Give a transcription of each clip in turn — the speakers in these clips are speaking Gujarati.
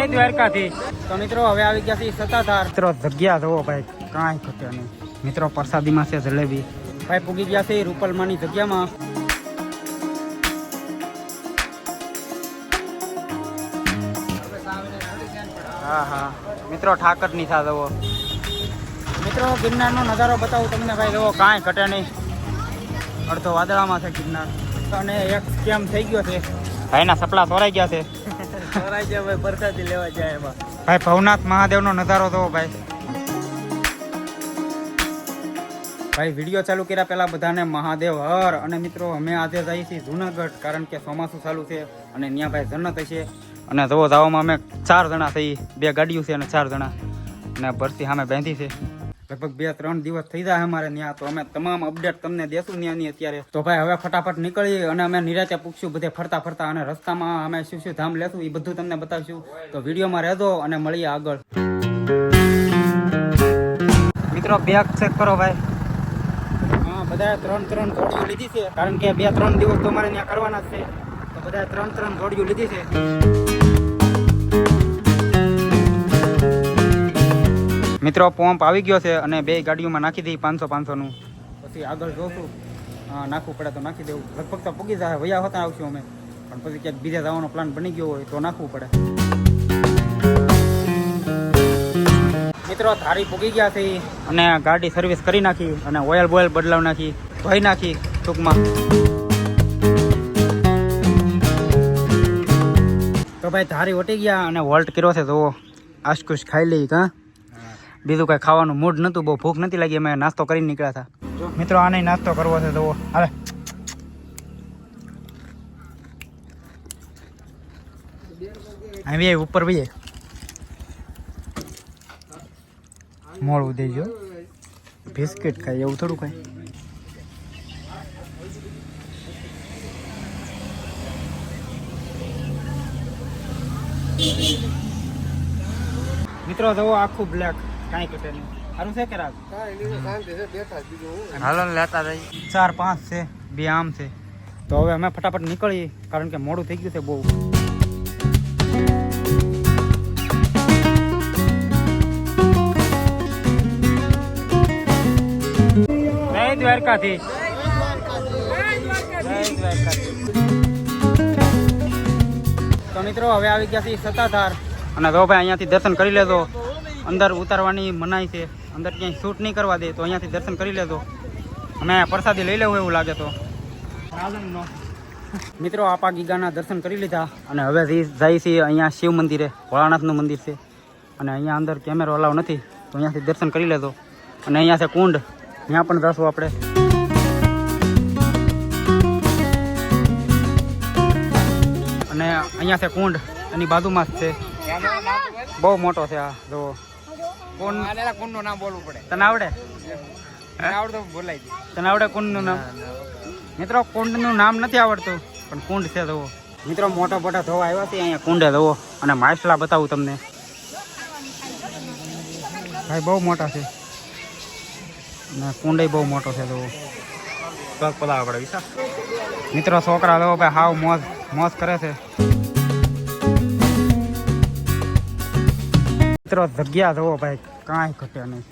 જય દ્વારકાથી તો મિત્રો હવે આવી ગયા છે સત્તાધાર. મિત્રો જગ્યા જુઓ ભાઈ કાંઈ ઘટ્યા નહીં. મિત્રો પ્રસાદીમાં છે જલેબી. ભાઈ પૂગી ગયા છે રૂપલમાની જગ્યામાં. હા હા. મિત્રો ઠાકરની થા જવો મિત્રો ગિરનારનો નજારો બતાવું તમને ભાઈ જવો કાંઈ ઘટે નહીં. અડધો વાદળામાં છે ગિરનાર. અને એક કેમ થઈ ગયો છે. ભાઈના સપલા તોરાઈ ગયા છે. તોરાઈ ભાઈ પ્રસાદી લેવા જાય ભાઈ, ભવનાથ મહાદેવનો નજારો જોવો ભાઈ. ભાઈ, વીડિયો ચાલુ કર્યા પહેલા બધાને મહાદેવ હર. અને મિત્રો, અમે આજે જઈએ છીએ જુનાગઢ, કારણ કે ચોમાસું ચાલુ છે અને ત્યાં ભાઈ જન્નત હશે. અને જવો જવામાં અમે ચાર જણા થઈ, બે ગાડીઓ છે અને ચાર જણા. અને ભરતી સામે બાંધી છે. લગભગ બે ત્રણ દિવસ થઈ જાય અમારે ત્યાં, તો અમે તમામ અપડેટ તમને દેશું ત્યાંની અત્યારે. તો ભાઈ હવે ફટાફટ નીકળી અને અમે નિરાતે પૂછ્યું બધે ફરતા ફરતા અને રસ્તામાં અમે શું શું ધામ લેશું એ બધું તમને બતાવશું. તો વિડીયોમાં રહેજો અને મળીએ આગળ. મિત્રો બેગ ચેક કરો ભાઈ. હા, બધાએ ત્રણ ત્રણ ઘોડીઓ લીધી છે, કારણ કે બે ત્રણ દિવસ તો મારે ત્યાં કરવાના છે. તો બધા ત્રણ ત્રણ ઘોડીઓ લીધી છે. મિત્રો પંપ આવી ગયો છે અને બે ગાડીઓમાં નાખી દઈ પાંચસો, પાંચસોનું. પછી આગળ જોશું. નાખવું પડે તો નાખી દેવું. લગભગ તો પૂગી જાય, વયા હોતા આવશું અમે. પણ પછી ક્યાંક બીજા જવાનો પ્લાન બની ગયો હોય તો નાખવું પડે. મિત્રો, ધારી પૂગી ગયા છે અને ગાડી સર્વિસ કરી નાખી અને ઓઇલ બોઇલ બદલાવ નાખી, ધોઈ નાખી ટૂંકમાં. તો ભાઈ, ધારી વટી ગયા અને વોલ્ટ કર્યો છે તો આશકુશ ખાઈ લઈ, કાં? બીજું કઈ ખાવાનું મૂડ નતું બહુ ભૂખ નથી લાગી, અમે નાસ્તો કરીને નીકળ્યા હતા. મિત્રો, આને નાસ્તો કરવો છે તો હાલે. આવી ઉપર ભાઈ મોડું દેજો બિસ્કિટ ખાય એવું થોડું ખાય મિત્રો તો આખું બ્લેક કાંઈ ઘટે નહીં. સારું છે કે રાગ? હાલો લેતા જઈ ચાર પાંચ છે બે આમ છે. તો હવે અમે ફટાફટ નીકળીએ કારણ કે મોડું થઈ ગયું છે બહુ. દ્વારકાથી તો મિત્રો હવે આવી ગયા છે સત્તાધાર. અને જો ભાઈ અહીંયાથી દર્શન કરી લેજો. અંદર ઉતારવાની મનાઈ છે. અંદર ક્યાંય શૂટ નહીં કરવા દે તો અહીંયાથી દર્શન કરી લેજો. અમે પ્રસાદી લઈ લેવું એવું લાગે તો. મિત્રો, આપા ગીગાના દર્શન કરી લીધા અને હવે જાય છે અહીંયા શિવ મંદિરે. ભોળાનાથનું મંદિર છે. અને અહીંયા અંદર કેમેરો અલાવ નથી. તો અહીંયાથી દર્શન કરી લેજો. અને અહીંયા છે કુંડ. ત્યાં પણ જશું આપણે. અને અહીંયા છે કુંડ. એની બાજુમાં જ છે. બહુ મોટો છે આ કુંડનું નામ બોલવું પડે. તને આવડે? આવડતો બોલાય તને આવડે કુંડનું નામ? મિત્રો કુંડનું નામ નથી આવડતું પણ કુંડ છે જુઓ મિત્રો મોટા મોટા ધોવા આવ્યા છે અહીંયા કુંડે ધોવો અને માછલા બતાવું તમને. ભાઈ બહુ મોટા છે. અને કુંડ બહુ મોટો છે પગ પલાવા પડે વિશા મિત્રો છોકરા જુઓ ભાઈ હાવ મોજ મોજ કરે છે. મિત્રો, જગ્યા જુઓ ભાઈ, કાંઈ ઘટે નહીં.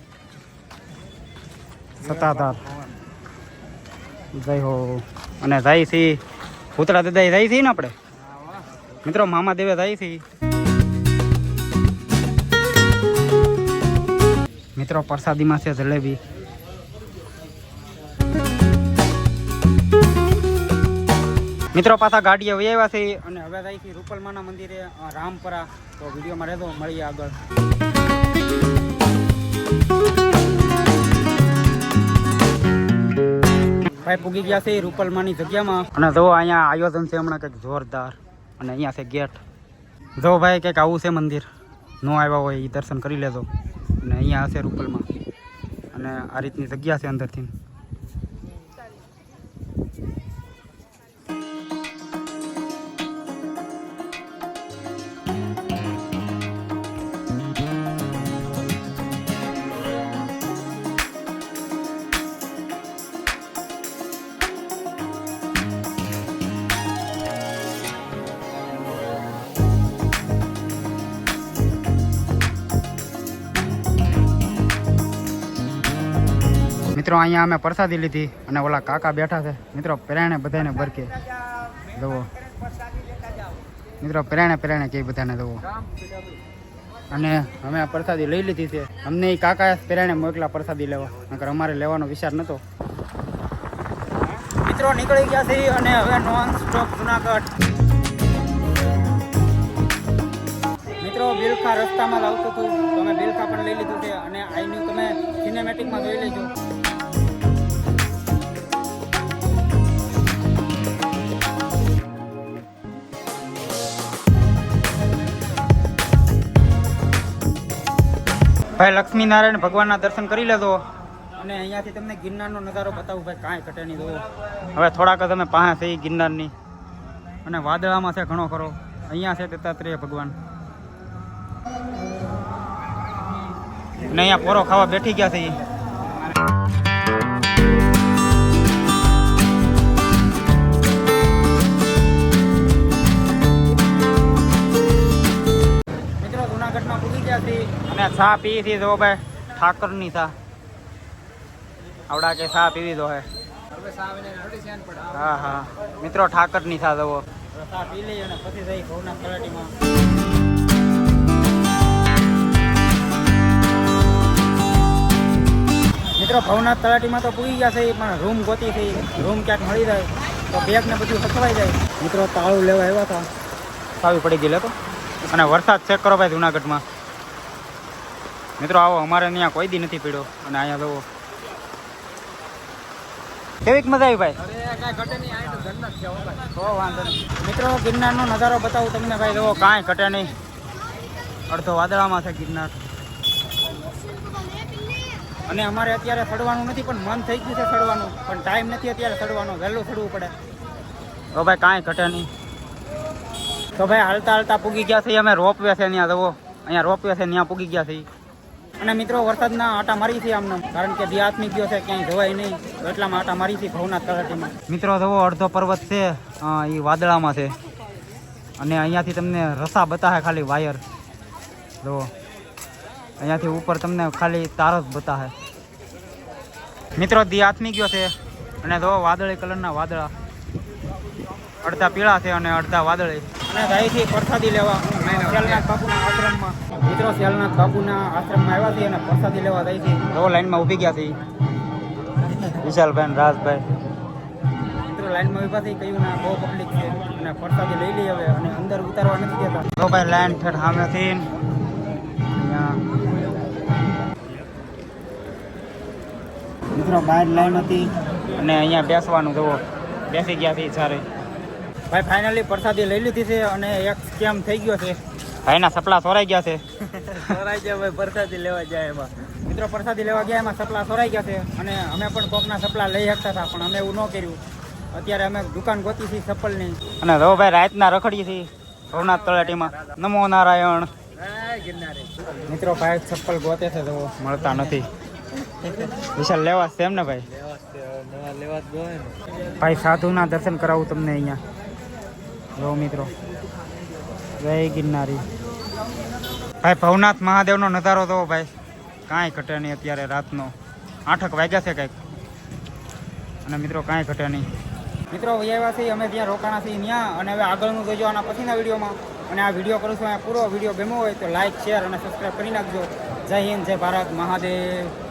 સત્તાધાર. જય હો. અને જાય છે. ભૂતળા દાદા જાય છે ને આપણે? મિત્રો મામા દેવે જાય છે. મિત્રો, પ્રસાદીમાં છે જલેબી. મિત્રો, પાછા ગાડીએ વહી છે અને હવે જાય રૂપલમાના મંદિરે રામપરા, તો વિડીયોમાં રહેતો મળીએ આગળ. ભાઈ પૂગી ગયા છે રૂપલમાની જગ્યામાં. અને જો અહીંયા આયોજન છે હમણાં કંઈક જોરદાર. અને અહીંયા છે ગેટ. જો ભાઈ કંઈક આવું છે મંદિર. ન આવ્યા હોય એ દર્શન કરી લેજો. અને અહીંયા હશે રૂપલમાં. અને આ રીતની જગ્યા છે અંદરથી. મિત્રો, અહીંયા અમે પ્રસાદી લીધી અને ઓલા કાકા બેઠા છે. મિત્રો, પ્રેરણે બધાને ભરકે દવો મિત્રો, પ્રેરણે પ્રેરણે કે બધાને દવો અને અમે પ્રસાદી લઈ લીધી છે. અમને એ કાકા પ્રેરણે મોકલા પ્રસાદી લેવા. નકર અમારે લેવાનો વિચાર નહોતો મિત્રો, નીકળી ગયા છે અને હવે નોન સ્ટોપ જુનાગઢ. મિત્રો બિલખા રસ્તામાં જ હતું. તો અમે બિલખા પણ લઈ લીધું છે અને આઈનું તમે સિનેમેટિકમાં જોઈ લેજો. ભાઈ લક્ષ્મીનારાયણ ભગવાનના દર્શન કરી લેજો. અને અહીંયાથી તમને ગિરનારનો નજારો બતાવું ભાઈ કાંઈ ઘટે નહીં દો હવે થોડાક જ અમે પાસે થઈ ગિરનારની. અને વાદળામાં છે ઘણો ખરો. અહીંયા છે દત્તાત્રેય ભગવાન. અને અહીંયા પોરો ખાવા બેઠી ગયા છે ઈ. છે અને ચા પી છે જો ભાઈ ઠાકરની ચા. આવડા કે ચા પીવી દો હે. હા હા. મિત્રો ઠાકરની ચા જવો. ચા પી લઈ અને પછી જઈ ભવનાથ તળાટીમાં. મિત્રો ભવનાથ તલાટીમાં તો પૂરી ગયા છે પણ રૂમ ગોતી થઈ રૂમ ક્યાંક મળી જાય તો બેગ ને બધું સચવાઈ જાય. મિત્રો તાળું લેવા આવ્યા હતા. સાવી પડી ગયેલા તો. અને વરસાદ ચેક કરો ભાઈ જુનાગઢમાં. મિત્રો આવો અમારે ત્યાં કોઈ દી નથી પીડ્યો. અને અહીંયા જુઓ કેવીક મજા આવી ભાઈ? તો વાંધો નહીં. મિત્રો ગિરનારનો નજારો બતાવું તમને ભાઈ જુઓ કાંઈ ઘટે નહીં. અડધો વાદળામાં છે ગિરનાર. અને અમારે અત્યારે ચડવાનું નથી પણ મન થઈ ગયું છે ચડવાનું પણ ટાઈમ નથી અત્યારે ચડવાનો વહેલું ચડવું પડે. તો ભાઈ કાંઈ ઘટે નહીં. તો ભાઈ હાલતા હાલતા પૂગી ગયા છીએ અમે રોપવે છે ત્યાં જવો. અહીંયા રોપવે છે ત્યાં પૂગી ગયા છે અને મિત્રો વરસાદના આટા મારી છે આમને. કારણ કે જે આત્મિક ગયો છે ક્યાંય જવાય નહીં. એટલામાં આટા મારી છે ભવનાથ તળાટીમાં. મિત્રો જવો અડધો પર્વત છે. એ વાદળામાં છે. અને અહીંયાથી તમને રસા બતાવે ખાલી વાયર. જુઓ. અહીંયાથી ઉપર તમને ખાલી તારો જ બતાવે મિત્રો દી આથમી ગયો છે અને જો વાદળી કલરના વાદળા. અડધા પીળા છે અને અડધા વાદળી. અને અહીંથી પ્રસાદી લેવા. બાપુના આશ્રમમાં મિત્રો શેલનાથ બાપુના આશ્રમમાં આવ્યા છે અને પ્રસાદી લેવા જાય છે. તો લાઈનમાં ઊભી ગયા છે વિશાલભાઈ રાજભાઈ. મિત્રો લાઈનમાં ઊભા થઈ કહ્યું ના બહુ પબ્લિક છે. અને પ્રસાદી લઈ લઈ હવે અને અંદર ઉતારવા નથી દેતા. તો ભાઈ લાઈન ઠેઠ સામેથી અહીંયા. મિત્રો બહાર લાઈન હતી. અને અહીંયા બેસવાનું જુઓ. બેસી ગયા છે સારે ભાઈ ફાઇનલી પ્રસાદી લઈ લીધી છે અને એક સ્કેમ થઈ ગયો છે. ભાઈના સપલા સોરાઈ ગયા છે. સોરાઈ ગયા ભાઈ પરસાદી લેવા જાય એમાં. મિત્રો પ્રસાદી લેવા ગયા એમાં સપલા સોરાઈ ગયા છે. અને અમે પણ કોકના સપલા લઈ શકતા હતા પણ અમે એવું ન કર્યું. અત્યારે અમે દુકાન ગોતી છીએ ચપ્પલની. અને રવ ભાઈ રાતના રખડીએ છીએ ભવનાથ તળાટીમાં. નમો નારાયણ. મિત્રો ભાઈ ચપ્પલ ગોતે છે તો મળતા નથી. વિશાલ લેવા છે એમ ને ભાઈ? લેવા જ તે, નવા લેવા જ જોઈએ ને. ભાઈ સાધુના દર્શન કરાવું તમને અહીંયા. રવ મિત્રો જય ગિરનારી. ભાઈ, ભવનાથ મહાદેવનો નજારો તો ભાઈ. કાંઈ ઘટે નહીં અત્યારે રાતનો. આઠક વાગ્યા છે કંઈક. અને મિત્રો, કાંઈ ઘટે નહીં. મિત્રો આવ્યા છીએ, અમે ત્યાં રોકાણા છીએ ત્યાં અને હવે આગળનું જોઈજો આના પછીના વિડીયોમાં. અને આ વીડિયો કરું છું પૂરો વીડિયો ગમ્યો હોય તો લાઈક, શેર અને સબસ્ક્રાઈબ કરી નાખજો. જય હિન્દ, જય ભારત, મહાદેવ.